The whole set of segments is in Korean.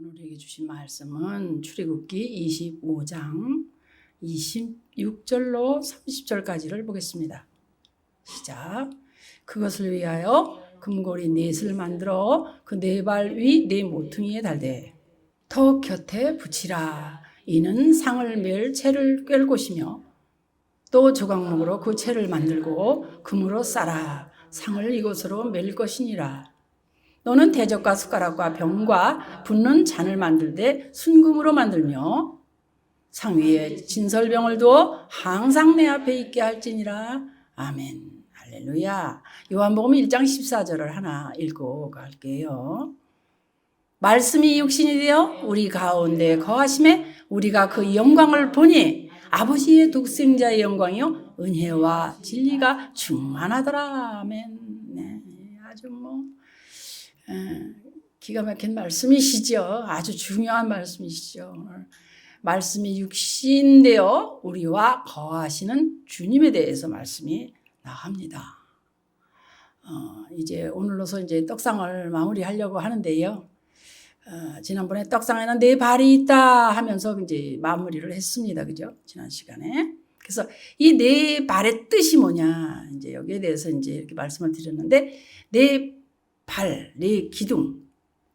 오늘 우리에게 주신 말씀은 출애굽기 25장 26절로 30절까지를 보겠습니다. 시작. 그것을 위하여 금고리 넷을 만들어 그 네 발 위 네 모퉁이에 달되 터 곁에 붙이라. 이는 상을 멜 채를 꿰 곳이며 또 조각목으로 그 채를 만들고 금으로 싸라. 상을 이곳으로 멜 것이니라. 너는 대적과 숟가락과 병과 붓는 잔을 만들되 순금으로 만들며 상 위에 진설병을 두어 항상 내 앞에 있게 할지니라. 아멘. 할렐루야. 요한복음 1장 14절을 하나 읽고 갈게요. 말씀이 육신이 되어 우리 가운데 거하심에 우리가 그 영광을 보니 아버지의 독생자의 영광이요 은혜와 진리가 충만하더라. 아멘. 네, 아주 뭐 에, 기가 막힌 말씀이시죠. 아주 중요한 말씀이시죠. 말씀이 육신되어 우리와 거하시는 주님에 대해서 말씀이 나옵니다. 어, 이제 오늘로서 이제 떡상을 마무리하려고 하는데요. 어, 지난번에 떡상에는 네 발이 있다 하면서 이제 마무리를 했습니다. 그죠? 지난 시간에. 그래서 이네 발의 뜻이 뭐냐. 이제 여기에 대해서 이제 이렇게 말씀을 드렸는데, 네 발, 네 기둥.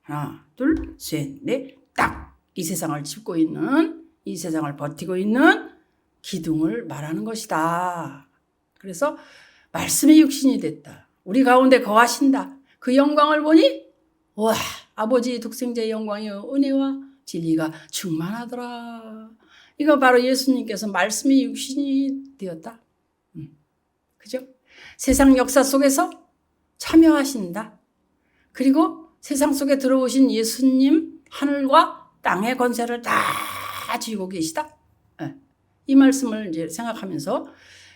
하나, 둘, 셋, 넷, 딱! 이 세상을 짚고 있는, 이 세상을 버티고 있는 기둥을 말하는 것이다. 그래서 말씀의 육신이 됐다. 우리 가운데 거하신다. 그 영광을 보니, 와, 아버지 독생자의 영광이요. 은혜와 진리가 충만하더라. 이거 바로 예수님께서 말씀이 육신이 되었다. 음, 그죠? 세상 역사 속에서 참여하신다. 그리고 세상 속에 들어오신 예수님 하늘과 땅의 권세를 다 쥐고 계시다. 예, 이 말씀을 이제 생각하면서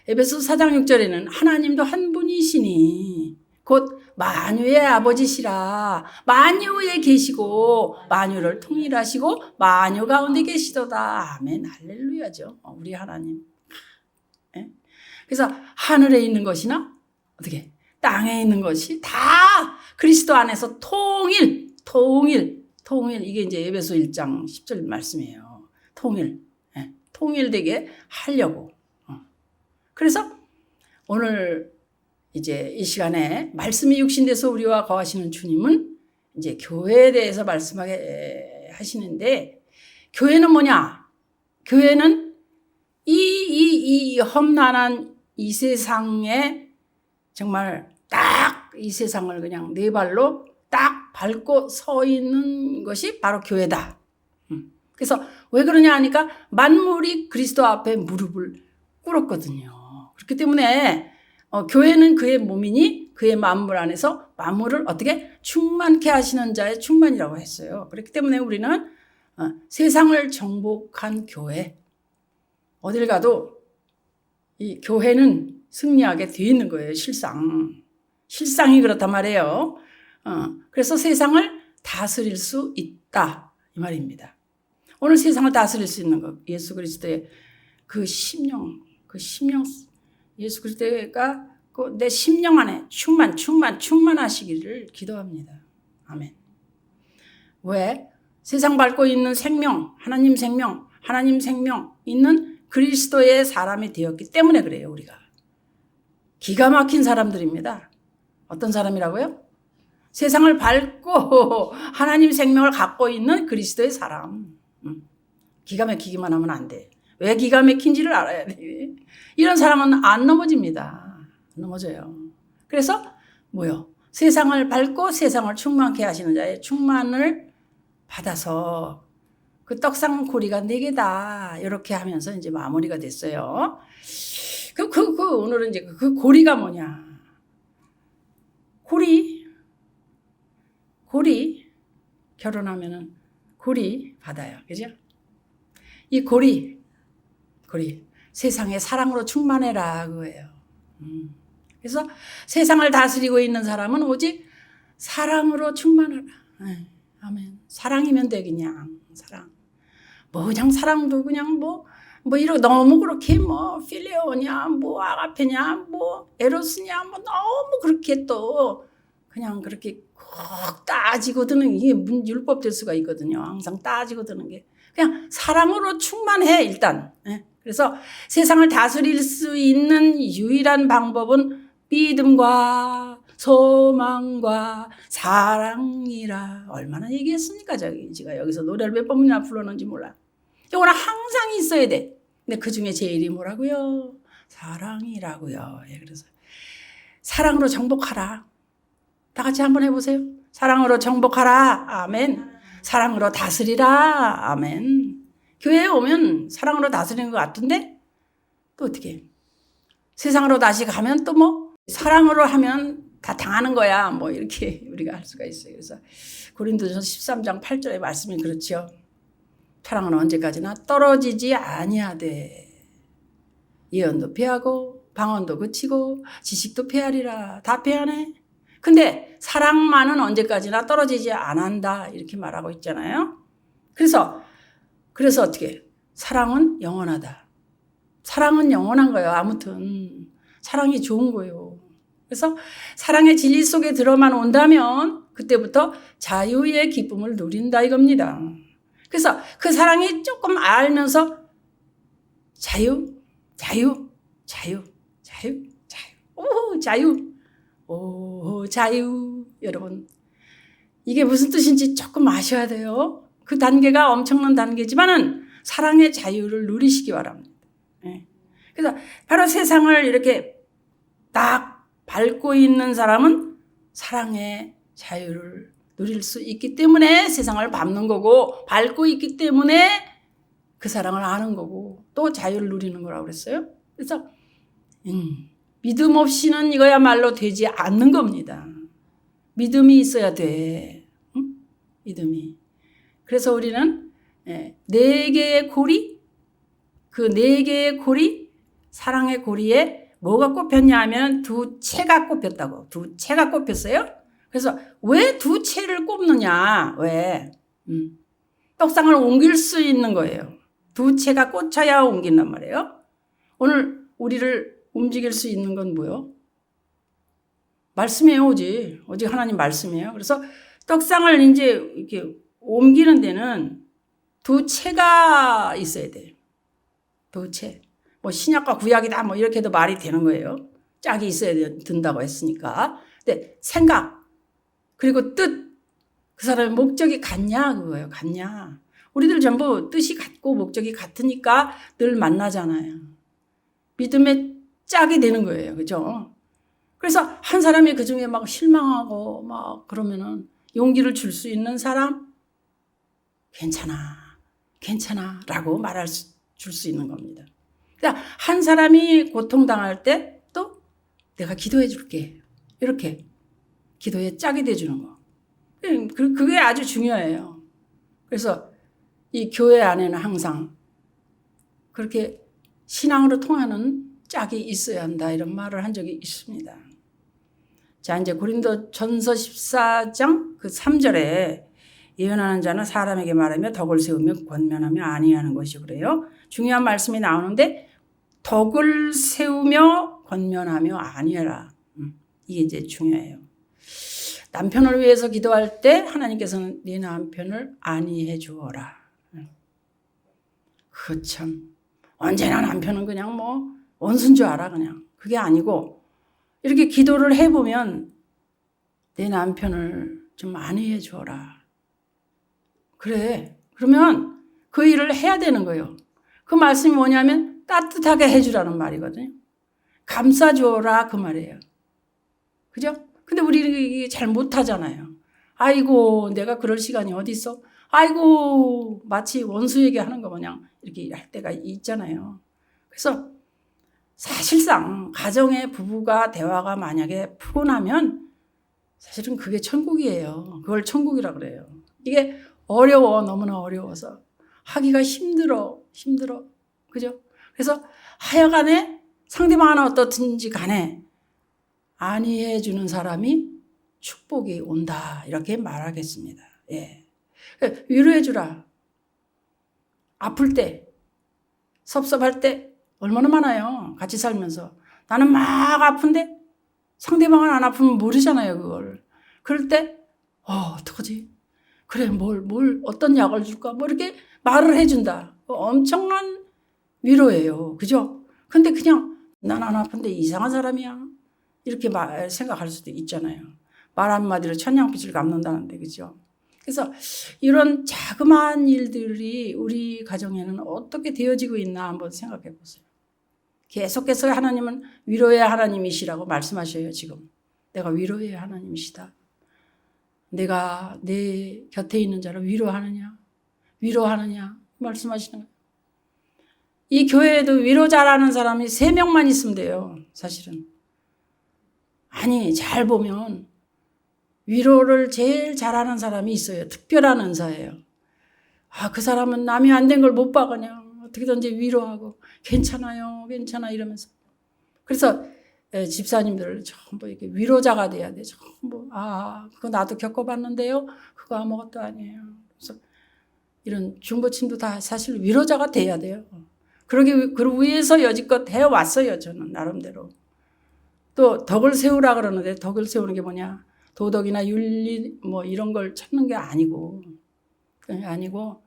에베소 4장 6절에는 하나님도 한 분이시니 곧 만유의 아버지시라. 만유에 계시고 만유를 통일하시고 만유 가운데 계시도다. 아멘. 할렐루야죠. 어, 우리 하나님. 예? 그래서 하늘에 있는 것이나 어떻게 땅에 있는 것이 다 그리스도 안에서 통일 통일 통일 이게 이제 에베소 1장 10절 말씀이에요 통일 예, 통일되게 하려고 어. 그래서 오늘 이제 이 시간에 말씀이 육신돼서 우리와 거하시는 주님은 이제 교회에 대해서 말씀하게 하시는데 교회는 뭐냐? 교회는 이, 이, 이 험난한 이 세상에 정말 딱 이 세상을 그냥 네 발로 딱 밟고 서 있는 것이 바로 교회다. 음. 그래서 왜 그러냐 하니까 만물이 그리스도 앞에 무릎을 꿇었거든요. 그렇기 때문에 어, 교회는 그의 몸이니 그의 만물 안에서 만물을 어떻게 충만케 하시는 자의 충만이라고 했어요. 그렇기 때문에 우리는 어, 세상을 정복한 교회 어딜 가도 이 교회는 승리하게 돼 있는 거예요. 실상 실상이 그렇단 말이에요. 어, 그래서 세상을 다스릴 수 있다 이 말입니다. 오늘 세상을 다스릴 수 있는 것 예수 그리스도의 그 심령 그 심령 예수 그리스도가 그 내 심령 안에 충만, 충만, 충만하시기를 기도합니다. 아멘. 왜? 세상 밟고 있는 생명, 하나님 생명, 하나님 생명 있는 그리스도의 사람이 되었기 때문에 그래요, 우리가. 기가 막힌 사람들입니다. 어떤 사람이라고요? 세상을 밟고 하나님 생명을 갖고 있는 그리스도의 사람. 음. 기가 막히기만 하면 안 돼. 왜 기가 막힌지를 알아야 돼. 이런 사람은 안 넘어집니다. 안 넘어져요. 그래서 뭐요? 세상을 밟고 세상을 충만케 하시는 자의 충만을 받아서 그 떡상 고리가 네 개다. 이렇게 하면서 이제 마무리가 됐어요. 그, 그, 그, 오늘은 이제 그 고리가 뭐냐. 고리. 고리. 결혼하면은 고리 받아요. 그죠? 이 고리. 고리. 세상의 사랑으로 충만해라. 그거예요. 음. 그래서 세상을 다스리고 있는 사람은 오직 사랑으로 충만하라. 네, 아멘. 사랑이면 돼, 그냥. 사랑. 뭐, 그냥 사랑도 그냥 뭐, 뭐, 이러 너무 그렇게 뭐, 필레오냐, 뭐, 아가페냐, 뭐, 에로스냐, 뭐, 너무 그렇게 또, 그냥 그렇게 따지고 드는 이게 문- 율법 될 수가 있거든요. 항상 따지고 드는 게 그냥 사랑으로 충만해 일단. 예. 그래서 세상을 다스릴 수 있는 유일한 방법은 믿음과 소망과 사랑이라 얼마나 얘기했습니까 저기 제가 여기서 노래를 몇 번이나 불렀는지 몰라. 이거는 항상 있어야 돼. 근데 그 중에 제일이 뭐라고요? 사랑이라고요. 예, 그래서 사랑으로 정복하라. 다 같이 한번 해보세요. 사랑으로 정복하라. 아멘. 사랑으로 다스리라. 아멘. 교회에 오면 사랑으로 다스리는 것 같은데 또 어떻게? 세상으로 다시 가면 또 뭐 사랑으로 하면 다 당하는 거야. 뭐 이렇게 우리가 할 수가 있어요. 그래서 고린도전서 13장 8절의 말씀이 그렇죠. 사랑은 언제까지나 떨어지지 아니하되 예언도 패하고 방언도 그치고 지식도 패하리라 다 패하네. 근데 사랑만은 언제까지나 떨어지지 않는다 이렇게 말하고 있잖아요. 그래서 그래서 어떻게 사랑은 영원하다. 사랑은 영원한 거예요. 아무튼 사랑이 좋은 거예요. 그래서 사랑의 진리 속에 들어만 온다면 그때부터 자유의 기쁨을 누린다 이겁니다. 그래서 그 사랑이 조금 알면서 자유, 자유, 자유, 자유, 자유, 오, 자유, 오, 자유. 여러분, 이게 무슨 뜻인지 조금 아셔야 돼요. 그 단계가 엄청난 단계지만은 사랑의 자유를 누리시기 바랍니다. 예. 그래서 바로 세상을 이렇게 딱 밟고 있는 사람은 사랑의 자유를 누릴 수 있기 때문에 세상을 밟는 거고 밟고 있기 때문에 그 사랑을 아는 거고 또 자유를 누리는 거라고 그랬어요. 그래서 음, 믿음 없이는 이거야말로 되지 않는 겁니다. 믿음이 있어야 돼. 응? 믿음이. 그래서 우리는 예, 네 개의 고리, 그 네 개의 고리, 사랑의 고리에 뭐가 꼽혔냐 하면 두 채가 꼽혔다고. 두 채가 꼽혔어요. 그래서 왜 두 채를 꼽느냐? 왜? 음. 떡상을 옮길 수 있는 거예요. 두 채가 꽂혀야 옮긴단 말이에요. 오늘 우리를 움직일 수 있는 건 뭐요? 말씀이에요, 오직. 오직 하나님 말씀이에요. 그래서 떡상을 이제 이렇게 옮기는 데는 두 채가 있어야 돼요. 두 채. 뭐 신약과 구약이다 뭐 이렇게도 말이 되는 거예요. 짝이 있어야 된다고 했으니까. 근데 생각 그리고 뜻 그 사람의 목적이 같냐 그거예요. 같냐. 우리들 전부 뜻이 같고 목적이 같으니까 늘 만나잖아요. 믿음의 짝이 되는 거예요. 그죠? 그래서 한 사람이 그 중에 막 실망하고 막 그러면은 용기를 줄 수 있는 사람 괜찮아. 괜찮아. 라고 말할 수, 줄 수 있는 겁니다. 그러니까 한 사람이 고통당할 때 또 내가 기도해 줄게. 이렇게 기도에 짝이 돼주는 거. 그- 그게 아주 중요해요. 그래서 이 교회 안에는 항상 그렇게 신앙으로 통하는 짝이 있어야 한다. 이런 말을 한 적이 있습니다. 자, 이제 고린도 전서 14장 그 3절에 예언하는 자는 사람에게 말하며 덕을 세우며 권면하며 아니하는 것이 그래요. 중요한 말씀이 나오는데 덕을 세우며 권면하며 아니해라. 음, 이게 이제 중요해요. 남편을 위해서 기도할 때 하나님께서는 네 남편을 안위해 주어라. 그 참 언제나 남편은 그냥 뭐 원수인 줄 알아 그냥 그게 아니고 이렇게 기도를 해보면 내 남편을 좀 안위해 주어라. 그래 그러면 그 일을 해야 되는 거예요. 그 말씀이 뭐냐면 따뜻하게 해주라는 말이거든요. 감싸주어라 그 말이에요. 그죠? 근데 우리 잘 못하잖아요. 아이고 내가 그럴 시간이 어디 있어? 아이고 마치 원수에게 하는 거 마냥 이렇게 할 때가 있잖아요. 그래서 사실상 가정의 부부가 대화가 만약에 푸근하면 사실은 그게 천국이에요. 그걸 천국이라 그래요. 이게 어려워 너무나 어려워서 하기가 힘들어 힘들어 그죠? 그래서 하여간에 상대방은 어떻든지 간에 안위해 주는 사람이 축복이 온다 이렇게 말하겠습니다. 예. 위로해 주라. 아플 때, 섭섭할 때 얼마나 많아요. 같이 살면서 나는 막 아픈데 상대방은 안 아프면 모르잖아요. 그걸. 그럴 때 어, 어떡하지? 그래, 뭘, 뭘, 어떤 약을 줄까? 뭐 이렇게 말을 해준다. 엄청난 위로예요. 그죠? 근데 그냥 난 안 아픈데 이상한 사람이야. 이렇게 말, 생각할 수도 있잖아요. 말 한마디로 천냥빛을 갚는다는데, 그죠? 그래서 이런 자그마한 일들이 우리 가정에는 어떻게 되어지고 있나 한번 생각해 보세요. 계속해서 하나님은 위로의 하나님이시라고 말씀하셔요, 지금. 내가 위로의 하나님이시다. 내가 내 곁에 있는 자를 위로하느냐? 위로하느냐? 말씀하시는 거예요. 이 교회에도 위로 잘하는 사람이 세 명만 있으면 돼요, 사실은. 아니, 잘 보면 위로를 제일 잘하는 사람이 있어요. 특별한 은사예요. 아, 그 사람은 남이 안 된 걸 못 봐, 그냥. 어떻게든지 위로하고, 괜찮아요, 괜찮아, 이러면서. 그래서 에, 집사님들 전부 이렇게 위로자가 돼야 돼. 전부, 아, 그거 나도 겪어봤는데요. 그거 아무것도 아니에요. 그래서 이런 중보친도 다 사실 위로자가 돼야 돼요. 그러기, 그 위해서 여지껏 해왔어요, 저는, 나름대로. 또 덕을 세우라 그러는데 덕을 세우는 게 뭐냐? 도덕이나 윤리 뭐 이런 걸 찾는 게 아니고 그게 아니고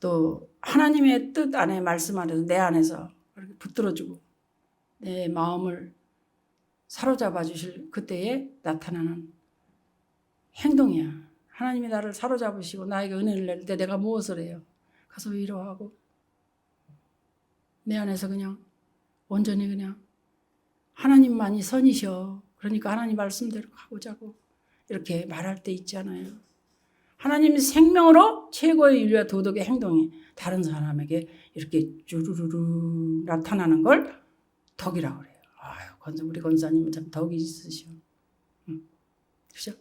또 하나님의 뜻 안에 말씀 안에서 내 안에서 붙들어주고 내 마음을 사로잡아 주실 그때에 나타나는 행동이야. 하나님이 나를 사로잡으시고 나에게 은혜를 낼 때 내가 무엇을 해요? 가서 위로하고 내 안에서 그냥 온전히 그냥 하나님만이 선이셔. 그러니까 하나님 말씀대로 가보자고. 이렇게 말할 때 있잖아요. 하나님 생명으로 최고의 윤리와 도덕의 행동이 다른 사람에게 이렇게 주르르르 나타나는 걸 덕이라고 그래요. 아유, 우리 권사님은 참 덕이 있으시오. 음, 그죠?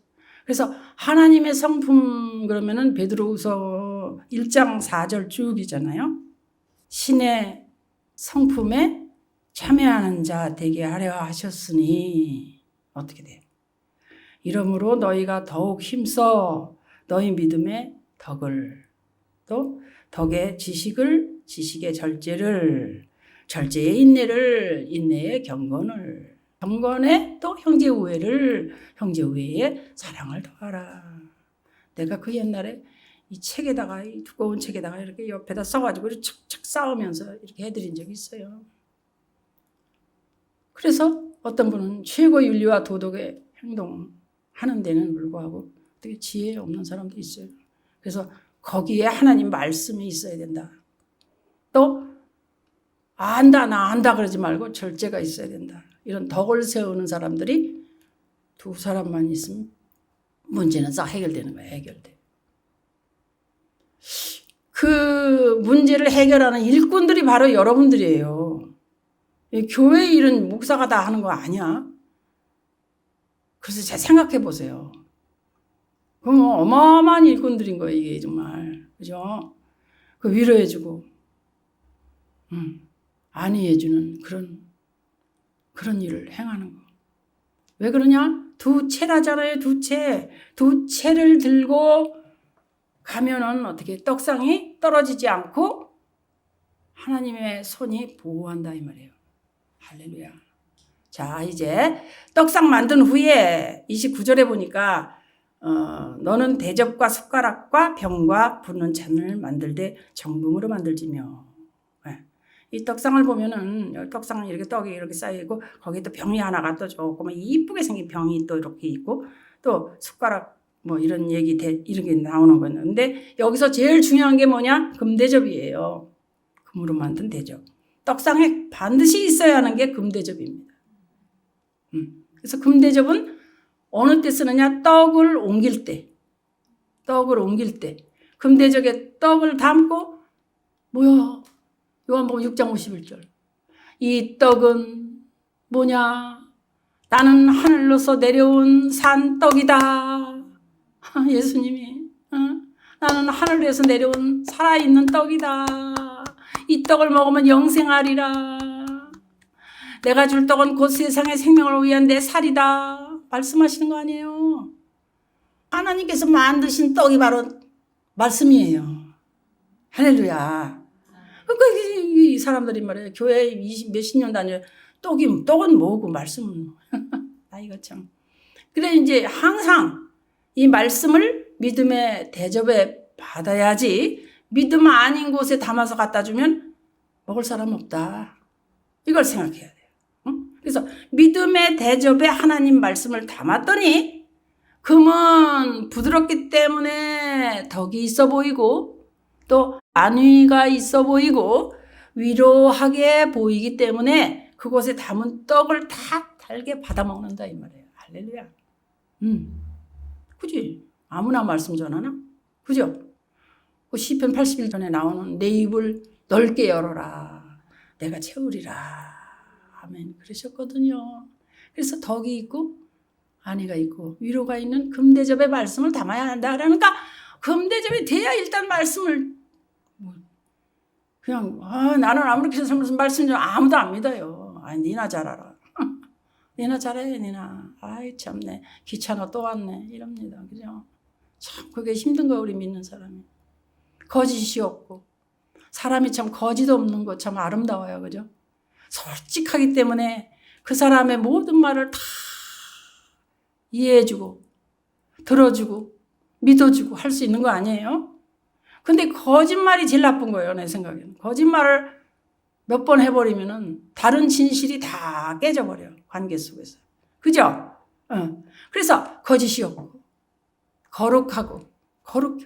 그래서 하나님의 성품 그러면은 베드로후서 1장 4절 쭉이잖아요. 신의 성품에 참여하는 자 되게 하려 하셨으니 어떻게 돼요? 이러므로 너희가 더욱 힘써 너희 믿음의 덕을 또 덕의 지식을 지식의 절제를 절제의 인내를 인내의 경건을 경건에 또 형제 우애를 형제 우애에 사랑을 더하라. 내가 그 옛날에 이 책에다가 이 두꺼운 책에다가 이렇게 옆에다 써가지고 척척 쌓으면서 이렇게 해드린 적이 있어요. 그래서 어떤 분은 최고 윤리와 도덕의 행동 하는 데는 불구하고 되게 지혜 없는 사람도 있어요. 그래서 거기에 하나님 말씀이 있어야 된다. 또 안다 나 안다 그러지 말고 절제가 있어야 된다. 이런 덕을 세우는 사람들이 두 사람만 있으면 문제는 싹 해결되는 거예요. 해결돼. 그 문제를 해결하는 일꾼들이 바로 여러분들이에요. 교회 일은 목사가 다 하는 거 아니야. 그래서 잘 생각해 보세요. 그럼 어마어마한 일꾼들인 거예요, 이게 정말. 그죠? 그 위로해주고, 음, 안위해주는 그런, 그런 일을 행하는 거. 왜 그러냐? 두 채라잖아요, 두 채. 두 채를 들고 가면은 어떻게 떡상이 떨어지지 않고 하나님의 손이 보호한다, 이 말이에요. 할렐루야. 자, 이제 떡상 만든 후에 29절에 보니까 어, 너는 대접과 숟가락과 병과 붓는 잔을 만들되 정금으로 만들지며. 네. 이 떡상을 보면은 떡상은 이렇게 떡이 이렇게 쌓이고 거기에 또 병이 하나가 또 조금 이쁘게 생긴 병이 또 이렇게 있고 또 숟가락 뭐 이런 얘기 대, 이렇게 나오는 거였는데 여기서 제일 중요한 게 뭐냐? 금대접이에요. 금으로 만든 대접. 떡상에 반드시 있어야 하는 게 금대접입니다. 음. 그래서 금대접은 어느 때 쓰느냐? 떡을 옮길 때. 떡을 옮길 때. 금대접에 떡을 담고, 뭐야? 요한복음 6장 51절. 이 떡은 뭐냐? 나는 하늘로서 내려온 산 떡이다. 예수님이. 어? 나는 하늘에서 내려온 살아있는 떡이다. 이 떡을 먹으면 영생하리라. 내가 줄 떡은 곧 세상의 생명을 위한 내 살이다. 말씀하시는 거 아니에요. 하나님께서 만드신 떡이 바로 말씀이에요. 할렐루야. 그러니까 이 사람들이 말이에요. 교회 20, 몇십 년 다녀. 떡이, 떡은 뭐고 말씀은. 아, 이거 참. 그래, 이제 항상 이 말씀을 믿음의 대접에 받아야지 믿음 아닌 곳에 담아서 갖다 주면 먹을 사람 없다. 이걸 생각해야 돼요. 응? 그래서 믿음의 대접에 하나님 말씀을 담았더니 금은 부드럽기 때문에 덕이 있어 보이고 또 안위가 있어 보이고 위로하게 보이기 때문에 그곳에 담은 떡을 다 달게 받아 먹는다 이 말이에요. 할렐루야. 음. 그지? 아무나 말씀 전하나? 그죠? 그 시편 81전에 나오는 내 입을 넓게 열어라. 내가 채우리라. 아멘. 그러셨거든요. 그래서 덕이 있고 안위가 있고 위로가 있는 금대접의 말씀을 담아야 한다. 그러니까 금대접이 돼야 일단 말씀을 뭐 그냥 아, 나는 아무렇게 해서 무슨 말씀 좀 아무도 안 믿어요. 아, 니나 잘 알아. 니나 잘해, 니나. 아이 참네. 귀찮아 또 왔네. 이럽니다. 그죠? 참 그게 힘든 거 우리 믿는 사람이. 거짓이 없고 사람이 참 거짓 없는 거참 아름다워요. 그죠? 솔직하기 때문에 그 사람의 모든 말을 다 이해해주고 들어주고 믿어주고 할 수 있는 거 아니에요? 근데 거짓말이 제일 나쁜 거예요. 내 생각에는. 거짓말을 몇 번 해버리면은 다른 진실이 다 깨져버려요. 관계 속에서. 그죠? 어. 그래서 거짓이 없고 거룩하고 거룩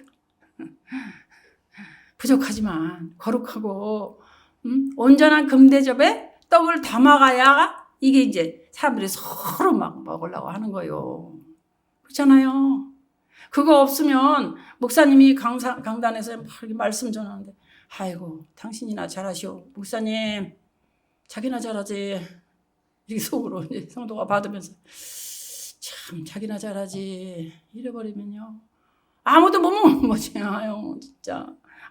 부족하지만 거룩하고 음? 온전한 금대접에 떡을 담아가야 이게 이제 사람들이 서로 막 먹으려고 하는 거예요. 그렇잖아요. 그거 없으면 목사님이 강사, 강단에서 말씀 전하는데 아이고 당신이나 잘하시오. 목사님 자기나 잘하지. 이렇게 속으로 성도가 받으면서 참 자기나 잘하지. 이래버리면요. 아무도 못 먹는 거지. 아유 진짜.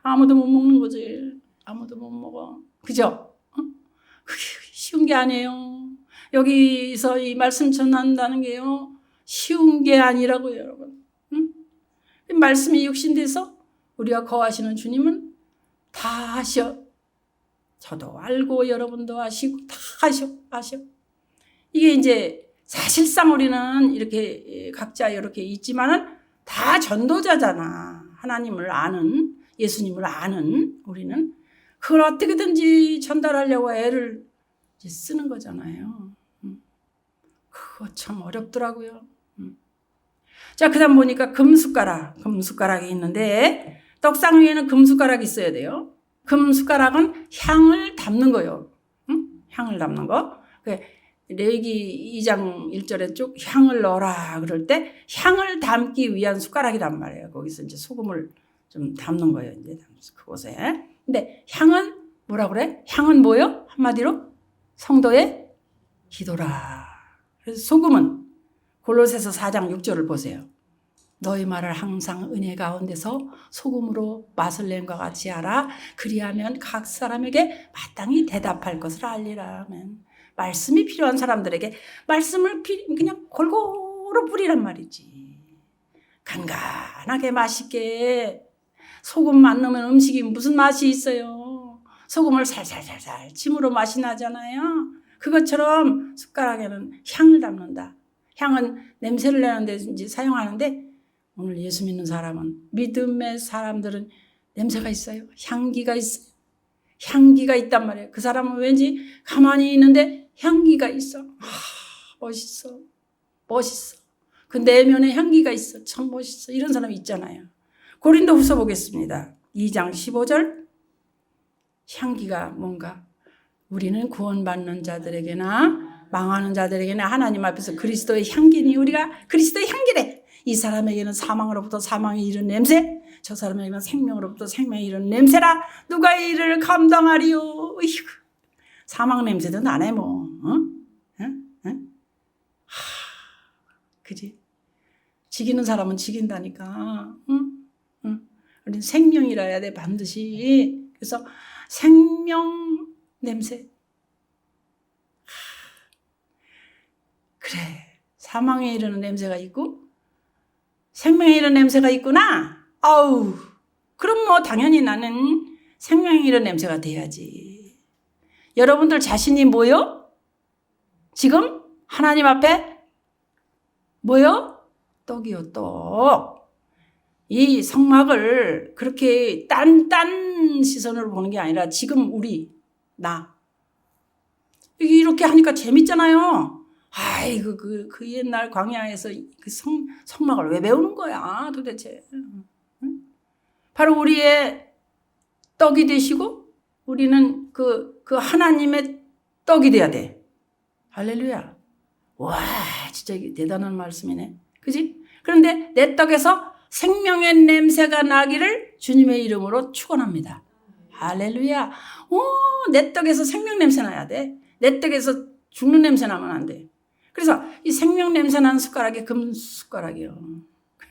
아무도 못 먹는 거지. 아무도 못 먹어. 그죠? 어? 그게 쉬운 게 아니에요. 여기서 이 말씀 전한다는 게요. 쉬운 게 아니라고요, 여러분. 응? 이 말씀이 육신돼서 우리가 거하시는 주님은 다 하셔. 저도 알고 여러분도 아시고 다 하셔. 아셔. 이게 이제 사실상 우리는 이렇게 각자 이렇게 있지만은 다 전도자잖아. 하나님을 아는 예수님을 아는 우리는 그걸 어떻게든지 전달하려고 애를 쓰는 거잖아요. 음. 그거 참 어렵더라고요. 음. 자, 그 다음 보니까 금숟가락, 금숟가락이 있는데, 떡상 위에는 금숟가락이 있어야 돼요. 금숟가락은 향을 담는 거예요. 응? 향을 담는 거. 그 레기 2장 1절에 쭉 향을 넣어라 그럴 때 향을 담기 위한 숟가락이란 말이에요. 거기서 이제 소금을 좀 담는 거예요. 이제 그곳에. 근데 향은 뭐라 그래? 향은 뭐요? 한마디로 성도의 기도라. 그래서 소금은 골로새서 4장 6절을 보세요. 너희 말을 항상 은혜 가운데서 소금으로 맛을 낸과 같이 하라. 그리하면 각 사람에게 마땅히 대답할 것을 알리라. 아멘. 말씀이 필요한 사람들에게 말씀을 그냥 골고루 뿌리란 말이지. 간간하게 맛있게 소금만 넣으면 음식이 무슨 맛이 있어요. 소금을 살살살살 침으로 맛이 나잖아요. 그것처럼 숟가락에는 향을 담는다. 향은 냄새를 내는데 이제 사용하는데 오늘 예수 믿는 사람은 믿음의 사람들은 냄새가 있어요. 향기가 있어요. 향기가 있단 말이에요. 그 사람은 왠지 가만히 있는데 향기가 있어. 아, 멋있어. 멋있어. 그 내면에 향기가 있어. 참 멋있어. 이런 사람이 있잖아요. 고린도 후서 보겠습니다. 2장 15절. 향기가 뭔가 우리는 구원받는 자들에게나 망하는 자들에게나 하나님 앞에서 그리스도의 향기니 우리가 그리스도의 향기래. 이 사람에게는 사망으로부터 사망이 이른 냄새, 저 사람에게는 생명으로부터 생명이 이른 냄새라 누가 이를 감당하리요? 어휴, 사망 냄새도 나네 뭐. 어? 응? 응? 하, 그지? 지기는 사람은 지긴다니까. 응? 응? 우리는 생명이라 해야 돼 반드시. 그래서 생명 냄새. 그래. 사망에 이르는 냄새가 있고 생명에 이르는 냄새가 있구나. 아우. 그럼 뭐 당연히 나는 생명에 이르는 냄새가 돼야지. 여러분들 자신이 뭐요? 지금 하나님 앞에 뭐요? 떡이요 떡. 이 성막을 그렇게 딴 딴 시선으로 보는 게 아니라 지금 우리 나 이렇게 하니까 재밌잖아요. 아이고 그, 그 옛날 광야에서 그 성, 성막을 왜 배우는 거야 도대체. 응? 바로 우리의 떡이 되시고 우리는 그, 그 하나님의 떡이 돼야 돼. 할렐루야. 와, 진짜 대단한 말씀이네. 그지? 그런데 내 떡에서 생명의 냄새가 나기를 주님의 이름으로 축원합니다. 할렐루야. 오, 내 떡에서 생명 냄새 나야 돼. 내 떡에서 죽는 냄새 나면 안 돼. 그래서 이 생명 냄새 나는 숟가락이 금 숟가락이요.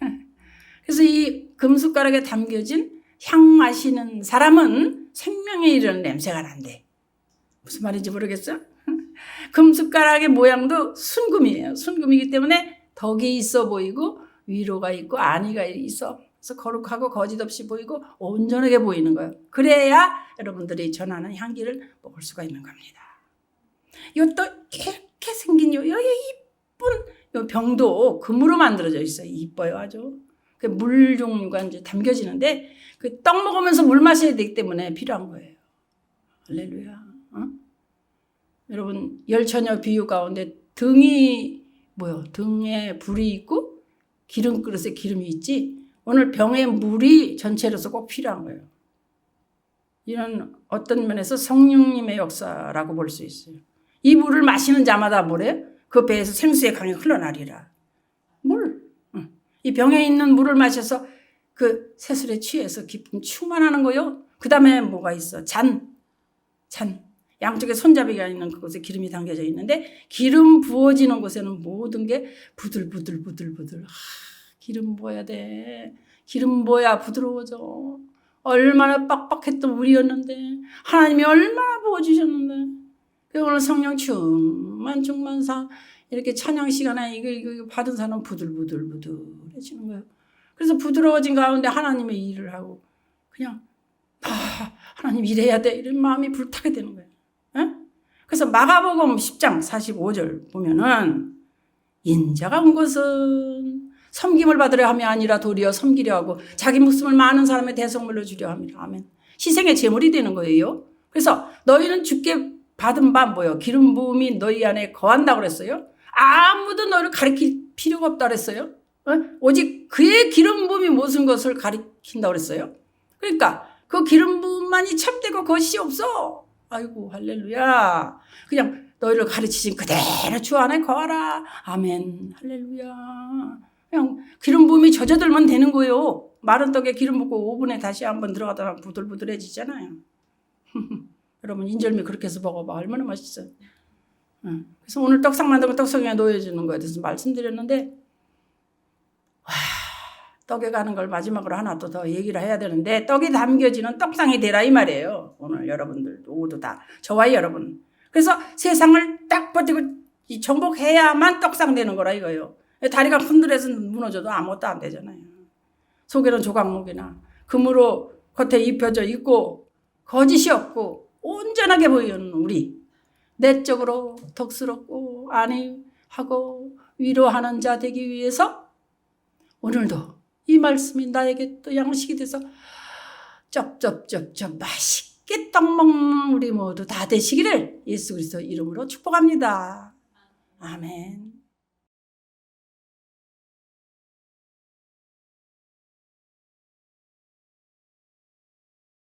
그래서 이 금 숟가락에 담겨진 향 마시는 사람은 생명에 이르는 냄새가 난대. 무슨 말인지 모르겠어? 금 숟가락의 모양도 순금이에요. 순금이기 때문에 덕이 있어 보이고 위로가 있고 안위가 있어. 그래서 거룩하고 거짓 없이 보이고 온전하게 보이는 거예요. 그래야 여러분들이 전하는 향기를 먹을 수가 있는 겁니다. 이것도 이렇게 생긴 요, 요 이쁜 요 병도 금으로 만들어져 있어요. 이뻐요, 아주. 그 물 종류가 이제 담겨지는데 그 떡 먹으면서 물 마셔야 되기 때문에 필요한 거예요. 할렐루야. 어? 여러분 열처녀 비유 가운데 등이 뭐요? 등에 불이 있고 기름 그릇에 기름이 있지. 오늘 병에 물이 전체로서 꼭 필요한 거예요. 이런 어떤 면에서 성령님의 역사라고 볼 수 있어요. 이 물을 마시는 자마다 뭐래? 그 배에서 생수의 강이 흘러나리라. 물. 응. 이 병에 있는 물을 마셔서 그 새술에 취해서 기쁨 충만하는 거요. 그 다음에 뭐가 있어? 잔. 잔. 양쪽에 손잡이가 있는 그곳에 기름이 담겨져 있는데 기름 부어지는 곳에는 모든 게 부들부들 부들부들. 아, 기름 부어야 돼. 기름 부어야 부드러워져. 얼마나 빡빡했던 물이었는데 하나님이 얼마나 부어주셨는데 그 오늘 성령 충만 충만사 이렇게 찬양 시간에 이거 이거 받은 사람 부들부들 부들해지는 거예요. 그래서 부드러워진 가운데 하나님의 일을 하고 그냥 아, 하나님 일해야 돼 이런 마음이 불타게 되는 거예요. 에? 그래서 마가복음 10장 45절 보면은 인자가 온 것은 섬김을 받으려 함이 아니라 도리어 섬기려 하고 자기 목숨을 많은 사람의 대성물로 주려 함이라. 아멘. 희생의 제물이 되는 거예요. 그래서 너희는 주께 받은 바 뭐요? 기름 부음이 너희 안에 거한다고 그랬어요. 아무도 너를 가리킬 필요가 없다 그랬어요. 어? 오직 그의 기름 부음이 무슨 것을 가리킨다 그랬어요. 그러니까 그 기름 부음만이 참되고 것이 없어. 아이고 할렐루야. 그냥 너희를 가르치신 그대로 주 안에 거하라. 아멘. 할렐루야. 그냥 기름 부음이 젖어들면 되는 거예요. 마른 떡에 기름 붓고 오븐에 다시 한번 들어가다가 부들부들해지잖아요. 여러분 인절미 그렇게 해서 먹어봐. 얼마나 맛있어요. 응. 그래서 오늘 떡상 만들고 떡상에 놓여주는 거에 대해서 말씀드렸는데 와 떡에 가는 걸 마지막으로 하나 또 더 얘기를 해야 되는데 떡이 담겨지는 떡상이 되라 이 말이에요. 오늘 여러분들 모두 다 저와 여러분. 그래서 세상을 딱 버티고 이 정복해야만 떡상 되는 거라 이거예요. 다리가 흔들해서 무너져도 아무것도 안 되잖아요. 속에는 조각목이나 금으로 겉에 입혀져 있고 거짓이 없고 온전하게 보이는 우리 내적으로 덕스럽고 안위하고 위로하는 자 되기 위해서 오늘도 이 말씀이 나에게 또 양식이 돼서 쩝쩝쩝쩝 맛있게 떡 먹는 우리 모두 다 되시기를 예수 그리스도 이름으로 축복합니다. 아멘.